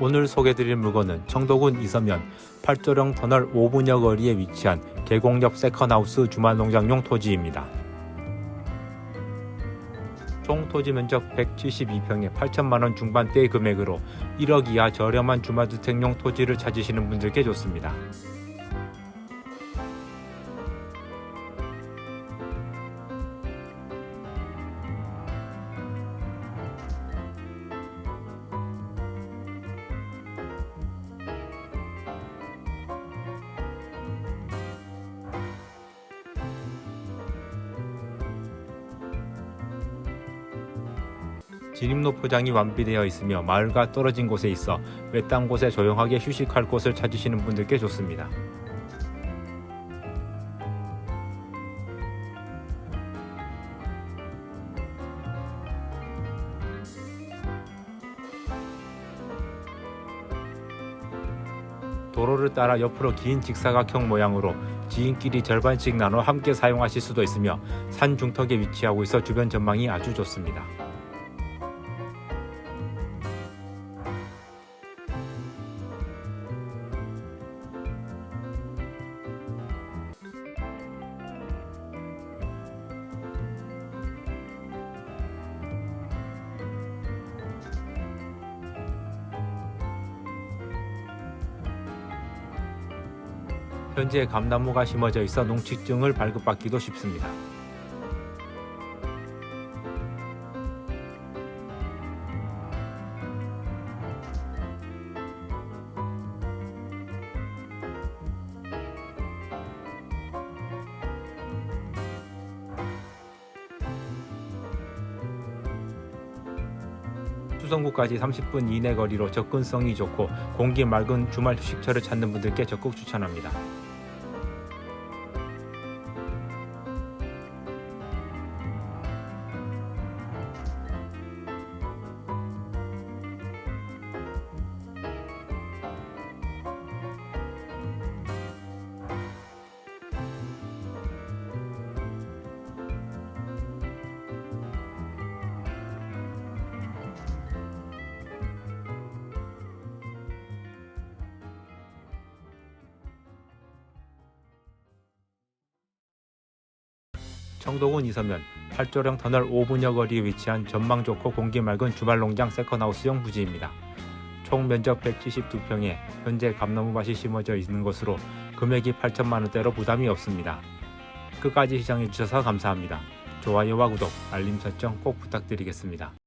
오늘 소개드릴 물건은 청도군 이서면 팔조령 터널 5분여 거리에 위치한 계곡옆 세컨하우스 주말농장용 토지입니다. 총 토지 면적 172평에 8천만원 중반대의 금액으로 1억 이하 저렴한 주말주택용 토지를 찾으시는 분들께 좋습니다. 진입로 포장이 완비되어 있으며 마을과 떨어진 곳에 있어 외딴 곳에 조용하게 휴식할 곳을 찾으시는 분들께 좋습니다. 도로를 따라 옆으로 긴 직사각형 모양으로 지인끼리 절반씩 나눠 함께 사용하실 수도 있으며 산 중턱에 위치하고 있어 주변 전망이 아주 좋습니다. 현재 감나무가 심어져 있어 농축증을 발급받기도 쉽습니다. 수성구까지 30분 이내 거리로 접근성이 좋고 공기 맑은 주말 휴식처를 찾는 분들께 적극 추천합니다. 청도군 이서면 팔조령 터널 5분여 거리에 위치한 전망 좋고 공기 맑은 주말 농장 세컨하우스형 부지입니다. 총 면적 172평에 현재 감나무밭이 심어져 있는 것으로 금액이 8천만 원대로 부담이 없습니다. 끝까지 시청해 주셔서 감사합니다. 좋아요와 구독, 알림 설정 꼭 부탁드리겠습니다.